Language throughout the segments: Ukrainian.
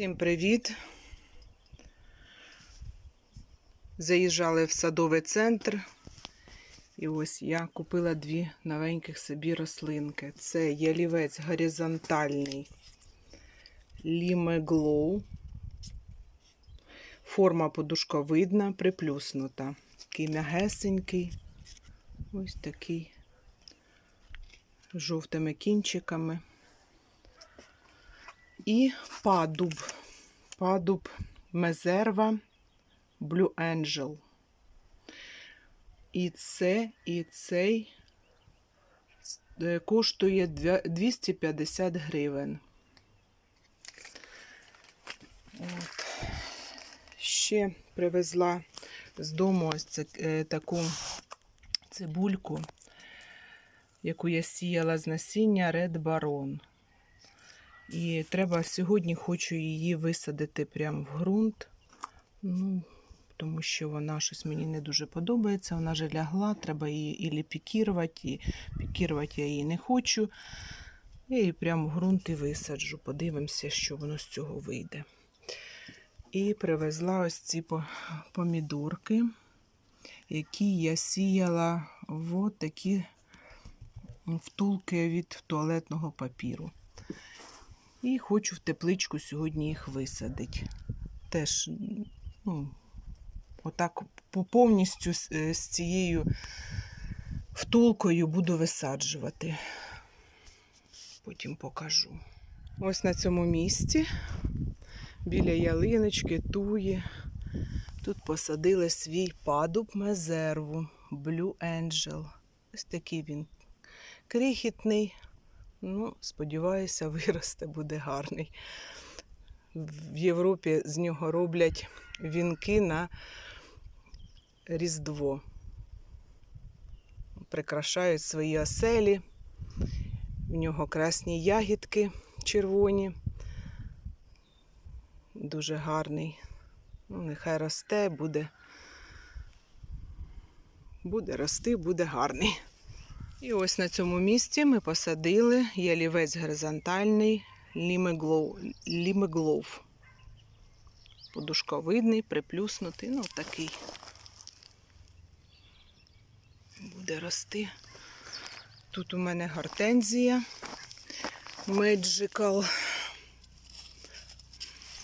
Всім привіт! Заїжджали в садовий центр. І ось я купила дві новеньких собі рослинки. Це ялівець горизонтальний Lime Glow. Форма подушковидна, приплюснута. Такий м'ягесенький. Ось такий жовтими кінчиками. І падуб. Падуб Мезерва Blue Angel. І це, і цей е, коштує 250 гривень. От. Ще привезла з дому ось це, е, таку цибульку, яку я сіяла з насіння Red Baron. І треба сьогодні хочу її висадити прямо в ґрунт. Ну, тому що вона щось мені не дуже подобається. Вона вже лягла, треба її ілі пікірувати, і пікірувати я її не хочу. Я її прямо в ґрунт і висаджу. Подивимося, що воно з цього вийде. І привезла ось ці помідорки, які я сіяла в такі втулки від туалетного папіру. І хочу в тепличку сьогодні їх висадити. Теж, ну, отак повністю е, з цією втулкою буду висаджувати. Потім покажу. Ось на цьому місці, біля ялиночки, туї. Тут посадили свій падуб мезерву Blue Angel. Ось такий він крихітний. Ну, сподіваюся, виросте, буде гарний. В Європі з нього роблять вінки на Різдво. Прикрашають свої оселі. В нього красні ягідки червоні. Дуже гарний. Ну, нехай росте, буде. Буде рости, буде гарний. І ось на цьому місці ми посадили ялівець горизонтальний лімеглов. лімеглов. Подушковидний, приплюснутий, ну такий. Буде рости. Тут у мене гортензія. Magical.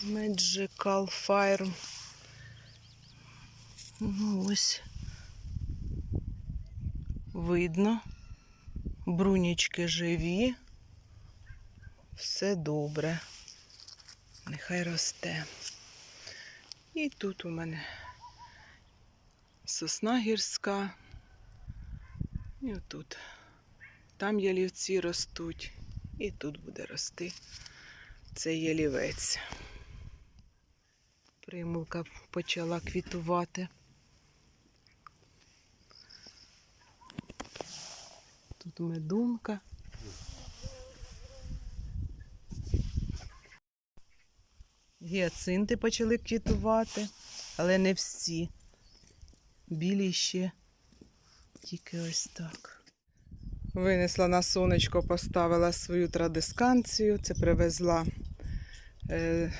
Magical Fire. Ну, ось видно. Брунічки живі. Все добре. Нехай росте. І тут у мене сосна гірська. І отут. Там ялівці ростуть. І тут буде рости цей ялівець. Примулка почала квітувати. Тут медунка. Гіацинти почали квітувати, але не всі. Білі ще тільки ось так. Винесла на сонечко, поставила свою традисканцію. Це привезла е,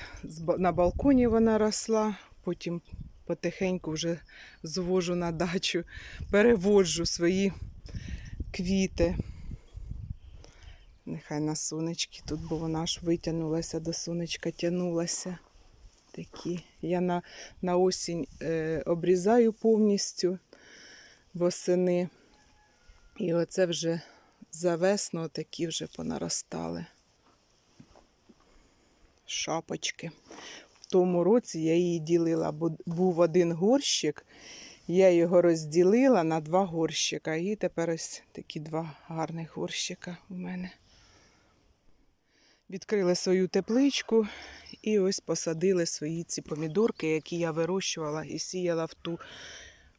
на балконі вона росла, потім потихеньку вже звожу на дачу, переводжу свої квіти. Нехай на сонечки тут, бо вона аж витягнулася до сонечка, тягнулася. Такі. Я на, на осінь е, обрізаю повністю восени. І оце вже за весну такі вже понаростали. Шапочки. В тому році я її ділила, бо був один горщик. Я його розділила на два горщика. І тепер ось такі два гарних горщика у мене. Відкрили свою тепличку і ось посадили свої ці помідорки, які я вирощувала і сіяла в ту,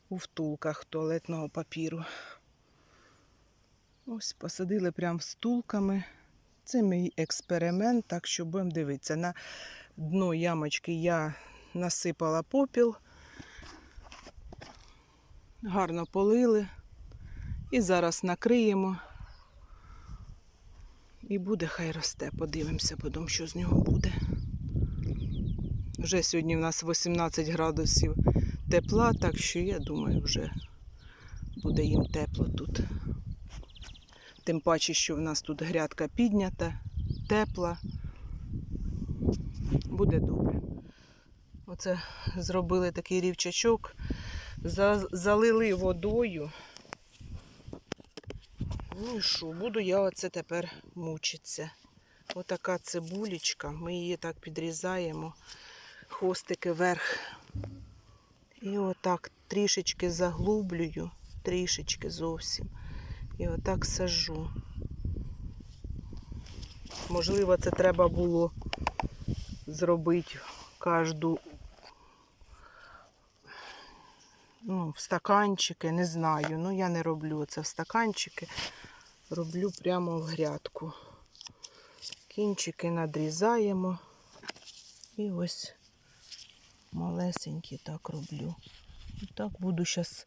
у втулках туалетного папіру. Ось посадили прямо стулками. Це мій експеримент, так що будемо дивитися. На дно ямочки я насипала попіл, гарно полили. І зараз накриємо. І буде, хай росте. Подивимося потім, що з нього буде. Вже сьогодні в нас 18 градусів тепла, так що я думаю, вже буде їм тепло тут. Тим паче, що в нас тут грядка піднята, тепла. Буде добре. Оце зробили такий рівчачок, залили водою. Ну і що, буду я оце тепер мучитися. Отака цибулечка, ми її так підрізаємо, хвостики вверх. І отак трішечки заглублюю, трішечки зовсім. І отак сажу. Можливо, це треба було зробити кожну ну, в стаканчики, не знаю. Ну, я не роблю це в стаканчики. Роблю прямо в грядку. Кінчики надрізаємо. І ось малесенькі так роблю. І так буду зараз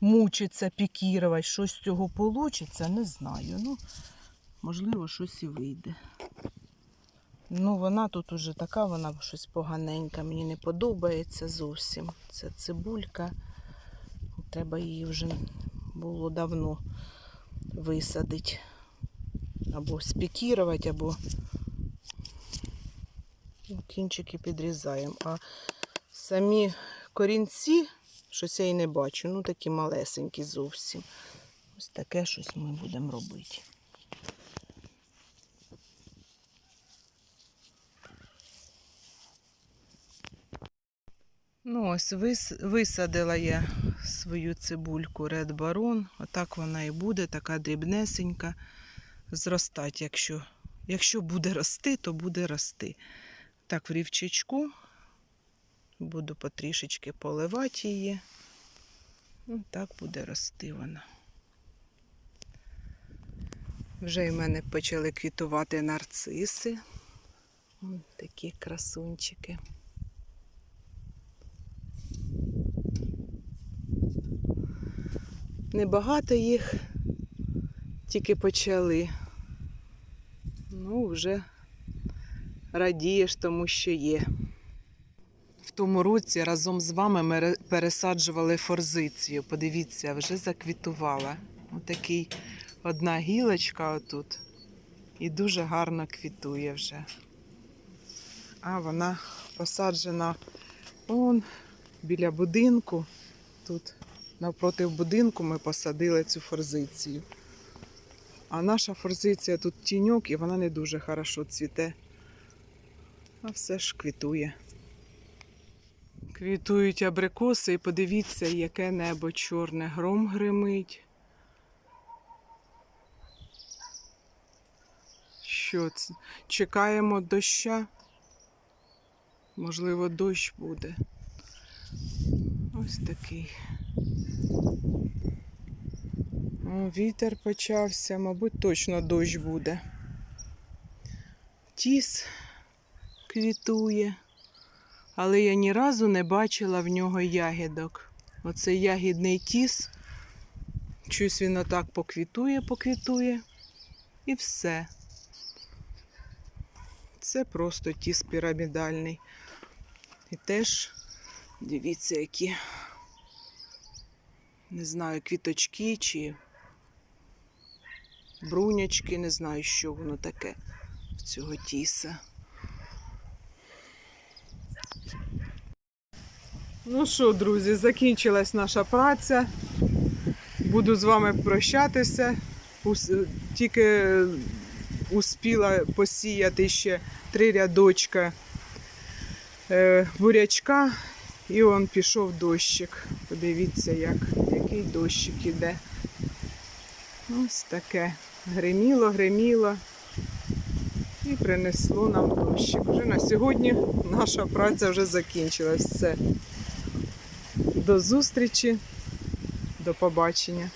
мучитися, пікірувати. Що з цього вийде, не знаю. Ну, можливо, щось і вийде. Ну, вона тут уже така, вона щось поганенька. Мені не подобається зовсім. Це цибулька. Треба її вже було давно висадити. Або спікірувати, або кінчики підрізаємо. А самі корінці, щось я і не бачу. Ну, такі малесенькі зовсім. Ось таке щось ми будемо робити. Ну, ось вис, висадила я свою цибульку Red Baron. Отак вона і буде, така дрібнесенька. Зростати, якщо, якщо буде рости, то буде рости. Так, в рівчачку буду потрішечки поливати її. Ну, так буде рости вона. Вже в мене почали квітувати нарциси. Ось такі красунчики. Небагато їх, тільки почали. Ну, вже радієш тому, що є. В тому році разом з вами ми пересаджували форзицію. Подивіться, вже заквітувала. Отакий одна гілочка отут. І дуже гарно квітує вже. А вона посаджена он біля будинку. Тут навпроти будинку ми посадили цю форзицію. А наша форзиція тут тіньок і вона не дуже хорошо цвіте. А все ж квітує. Квітують абрикоси і подивіться, яке небо чорне, гром гримить. Що це? Чекаємо доща. Можливо, дощ буде. Ось такий. Вітер почався, мабуть, точно дощ буде. Тіс квітує, але я ні разу не бачила в нього ягідок. Оце ягідний тіс. Щось він отак поквітує, поквітує і все. Це просто тіс пірамідальний. І теж дивіться, які, не знаю, квіточки чи брунячки, не знаю, що воно таке в цього тіса. Ну що, друзі, закінчилась наша праця. Буду з вами прощатися. Тільки успіла посіяти ще три рядочка е, бурячка, і он пішов дощик. Подивіться, як, який дощик іде. Ось таке. Гриміло, гриміло. І принесло нам дощик. Вже на сьогодні наша праця вже закінчилась. Все. До зустрічі, до побачення.